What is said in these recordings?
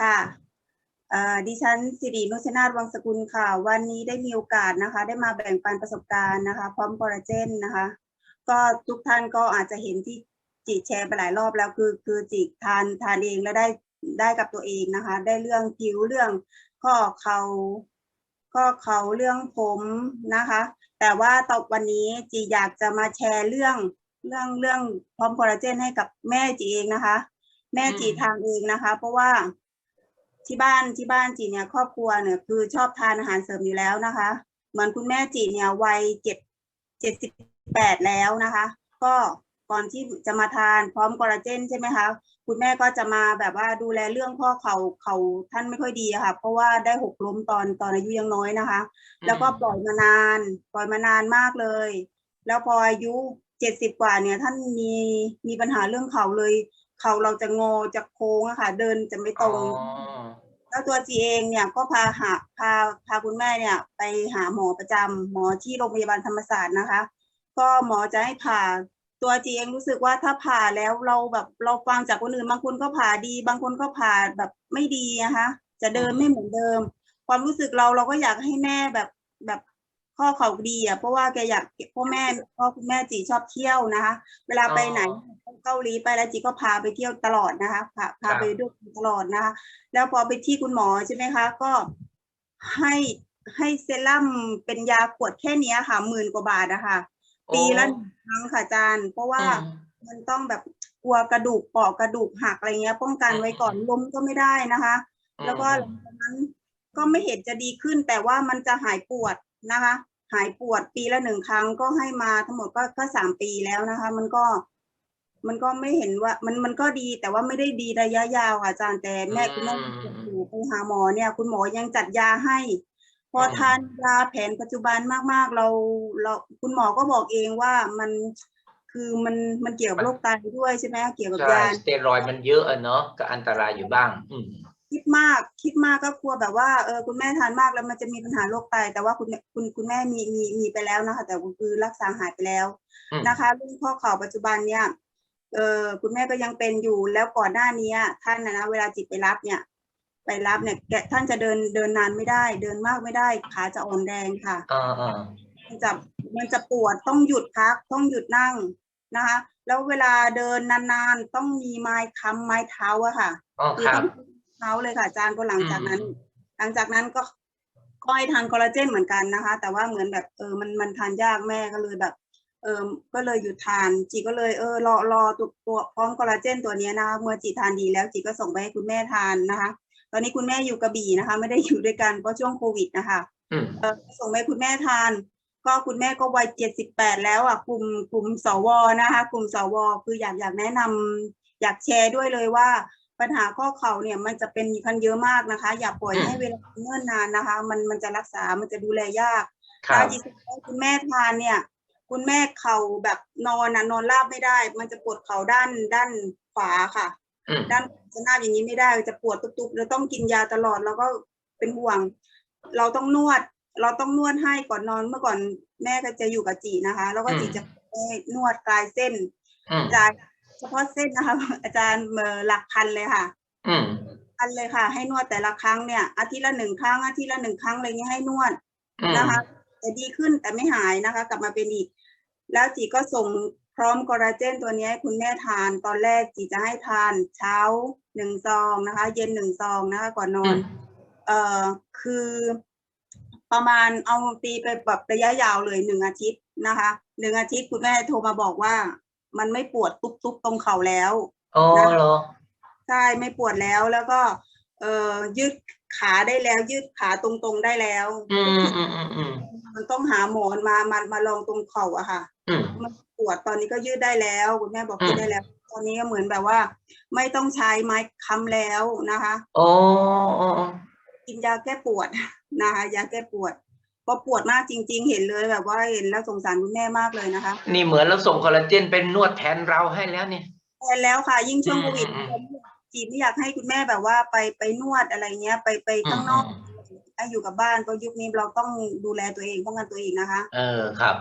ค่ะดิฉันสิรินุชนาถวังสกุลค่ะ วันนี้ได้มีโอกาสนะคะ ได้มาแบ่งปันประสบการณ์นะคะ พร้อมคอลลาเจนนะคะ ก็ทุกท่านก็อาจจะเห็นที่จีแชร์ไปหลายรอบแล้วคือคือจีทานทานเองแล้วได้ได้กับตัวเองนะคะ ได้เรื่องผิวเรื่องข้อเข่าข้อเข่าเรื่องผมนะคะ แต่ว่าตอนวันนี้จีอยากจะมาแชร์เรื่องเรื่องเรื่องพร้อมคอลลาเจนให้กับแม่จีเองนะคะ แม่จีทานเองนะคะ เพราะว่า ที่บ้านที่บ้านจีเนี่ยครอบครัวเนี่ยคือชอบทานอาหารเสริมอยู่แล้วนะคะ เหมือนคุณแม่จีเนี่ยวัยเจ็ดเจ็ดสิบแปดแล้วนะคะ ก็ก่อนที่จะมาทานพร้อมคอลลาเจนใช่ไหมคะคุณแม่ก็จะมาแบบว่าดูแลเรื่องข้อเข่าเข่าท่านไม่ค่อยดีอะค่ะ เพราะว่าได้หกล้มตอนตอนอายุยังน้อยนะคะ แล้วก็ปล่อยมานาน ปล่อยมานานมากเลย แล้วพออายุเจ็ดสิบกว่าเนี่ยท่านมีมีปัญหาเรื่องเข่าเลย เข่าเราจะงอจะโค้งอะค่ะ เดินจะไม่ตอ๋รอง แล้วตัวจีเองเนี่ยก็พาหาพาพาคุณแม่เนี่ย ไปหาหมอประจำหมอที่โรงพยาบาลธรรมศาสตร์นะคะ ก็หมอจะให้ผ่าตัวจีเองรู้สึกว่าถ้าผ่าแล้วเราแบบเราฟังจากคนอื่นบางคนก็ผ่าดี บางคนก็ผ่าแบบไม่ดีนะคะ จะเดินไม่เหมือนเดิม ความรู้สึกเราเราก็อยากให้แม่แบบแบบ ข้อเขาดีอะเพราะว่าแกอยากพ่อแม่พ่อคุณแม่จีชอบเที่ยวนะคะ เวลาไปไหนเกาหลีไปแล้วจีก็พาไปเที่ยวตลอดนะคะพาพาไปด้วยตลอดนะคะ แล้วพอไปที่คุณหมอใช่ไหมคะ ก็ให้ให้เซรั่มเป็นยาขวดแค่เนี้ยค่ะหมื่นกว่าบาทนะคะโอ้ปีละหนึ่งครั้งค่ะอาจารย์ เพราะว่าอืมมันต้องแบบกลัวกระดูกเปอกกระดูกหักอะไรเงี้ย ป้องกันไว้ก่อนล้มก็ไม่ได้นะคะ แล้วก็หลังจากนั้นก็ไม่เห็นจะดีขึ้นแต่ว่ามันจะหายปวดนะคะ หายปวดปีละหนึ่งครั้งก็ให้มาทั้งหมดก็ก็สามปีแล้วนะคะ มันก็ มันก็ไม่เห็นว่า มันมันก็ดีแต่ว่าไม่ได้ดีระยะยาวค่ะอาจารย์แต่แม่คุณแม่อยู่ไปหาหมอเนี่ย คุณหมอยังจัดยาให้ พอทานยาแผนปัจจุบันมากๆ เราเราคุณหมอก็บอกเองว่ามันคือมันมันเกี่ยวกับโรคไตด้วยใช่ไหมเกี่ยวกับใช่ยาสเตียรอยด์มันเยอะอะเนาะก็อันตรายอยู่บ้าง อืม คิดมากคิดมากก็กลัวแบบว่าเออคุณแม่ทานมากแล้วมันจะมีปัญหาโรคไตแต่ว่าคุณคุณคุณแม่มีมีมีไปแล้วนะคะ แต่คือรักษาหายไปแล้วอืมนะคะเรื่องข้อเข่าปัจจุบันเนี่ยเออคุณแม่ก็ยังเป็นอยู่แล้วก่อนหน้านี้ท่านนะนะเวลาจิตไปรับเนี่ย ไปรับเนี่ยแกท่านจะเดินเดินนานไม่ได้ เดินมากไม่ได้ขาจะอ่อนแรงค่ะอ่าอ่ามันจะมันจะปวดต้องหยุดพักต้องหยุดนั่งนะคะ แล้วเวลาเดินนานๆต้องมีไม้ค้ำไม้เท้าอะค่ะอ๋อคือครับต้อง เท้าเลยค่ะอาจารย์ก็หลังจากนั้นอืมหลังจากนั้นก็ก็ให้ทานคอลลาเจนเหมือนกันนะคะ แต่ว่าเหมือนแบบเออมันมันทานยากแม่ก็เลยแบบ เออก็เลยหยุดทานจีก็เลยเออรอรอตัวตัวพร้อมคอลลาเจนตัวเนี้ยนะคะเมื่อจีทานดีแล้วจีก็ส่งไปให้คุณแม่ทานนะคะ ตอนนี้คุณแม่อยู่กระบี่นะคะ ไม่ได้อยู่ด้วยกันเพราะช่วงโควิดนะคะอืมเออส่งไปให้คุณแม่ทาน ก็คุณแม่ก็วัยเจ็ดสิบแปดแล้วอะกลุ่มกลุ่มสวนะคะ กลุ่มสวคืออยากอยากแนะนำอยากแชร์ด้วยเลยว่า ปัญหาข้อเข่าเนี่ยมันจะเป็นกันเยอะมากนะคะ อย่าปล่อยอืมให้เวลาเนิ่นนานนะคะ มันมันจะรักษา มันจะดูแลยากครับแล้วที่สุดแล้วคุณแม่ทานเนี่ย คุณแม่เข่าแบบนอนนะนอนราบไม่ได้ มันจะปวดเข่าด้านด้านขวาค่ะอืมด้านจะหน้าอย่างนี้ไม่ได้จะปวดตุบๆแล้วต้องกินยาตลอดแล้วก็เป็นห่วง เราต้องนวด เราต้องนวดให้ก่อนนอนเมื่อก่อนแม่ก็จะอยู่กับจีนะคะ แล้วก็จีจะให้นวดคลายเส้นอืมจาก เฉพาะเส้นนะคะ อาจารย์เอ่อหลักพันเลยค่ะ อืมพันเลยค่ะ ให้นวดแต่ละครั้งเนี่ย อาทิตย์ละหนึ่งครั้ง อาทิตย์ละหนึ่งครั้งอะไรเงี้ยให้นวดอืมนะคะ แต่ดีขึ้นแต่ไม่หายนะคะ กลับมาเป็นอีก แล้วจีก็ส่งพร้อมคอลลาเจนตัวนี้ให้คุณแม่ทานตอนแรกจีจะให้ทานเช้าหนึ่งซองนะคะ เย็นหนึ่งซองนะคะ ก่อนนออืนมเอ่อคือประมาณเอาตีไปแบบระยะยาวเลยหนึ่งอาทิตย์นะคะหนึ่งอาทิตย์คุณแม่โทรมาบอกว่า มันไม่ปวดตุบๆตรงเข่าแล้วอ๋อเหรอใช่ไม่ปวดแล้วแล้วก็ เอ่อยืดขาได้แล้วยืดขาตรงๆได้แล้ว อืมอืมอืมอืมมันต้องหาหมอนมามามาลองตรงเข่าอะค่ะอืมมันปวดตอนนี้ก็ยืดได้แล้วคุณแม่บอกอืมยืดได้แล้ว ตอนนี้ก็เหมือนแบบว่า ไม่ต้องใช้ไม้ค้ำแล้วนะคะอ๋ออ๋ออ๋อกินยาแก้ปวดนะคะยาแก้ปวด พอปวดมากจริง ๆ เห็นเลยแบบว่าเห็นแล้วสงสารคุณแม่มากเลยนะคะนี่เหมือนเราส่งคอลลาเจนเป็นนวดแทนเราให้แล้วเนี่ยแทนแล้วค่ะ ยิ่งช่วงอืมโควิดอืมจีไม่อยากให้คุณแม่แบบว่าไปไปนวดอะไรเงี้ย ไปไปข้างนอกอืมให้อยู่กับบ้านเพราะยุคนี้เราต้องดูแลตัวเองป้องกันตัวเองนะคะ เออครับ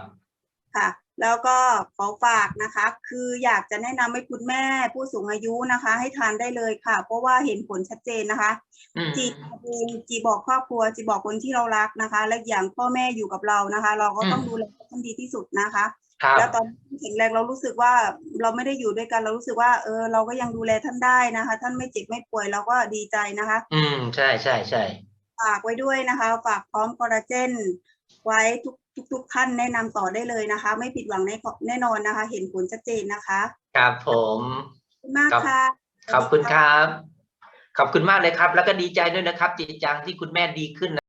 ค่ะ แล้วก็ขอฝากนะคะ คืออยากจะแนะนำให้คุณแม่ผู้สูงอายุนะคะ ให้ทานได้เลยค่ะ เพราะว่าเห็นผลชัดเจนนะคะอืมจีเองจีบอกครอบครัว จีบอกคนที่เรารักนะคะ และอย่างพ่อแม่อยู่กับเรานะคะ เราก็ต้องดูแลท่านดีที่สุดนะคะครับแล้วตอนที่แข็งแรงเรารู้สึกว่าเราไม่ได้อยู่ด้วยกันเรารู้สึกว่า เออเราก็ยังดูแลท่านได้นะคะ ท่านไม่เจ็บไม่ป่วยเราก็ดีใจนะคะ อืมใช่ใช่ใช่ฝากไว้ด้วยนะคะ ฝากพร้อมคอลลาเจน ไว้ทุกทุกทุกท่านแนะนำต่อได้เลยนะคะ ไม่ผิดหวังแน่แน่นอนนะคะ เห็นผลชัดเจนนะคะครับผม ขอบคุณมากครับค่ะ ขอบคุณครับ ขอบคุณมากเลยครับ แล้วก็ดีใจด้วยนะครับจิตจังที่คุณแม่ดีขึ้น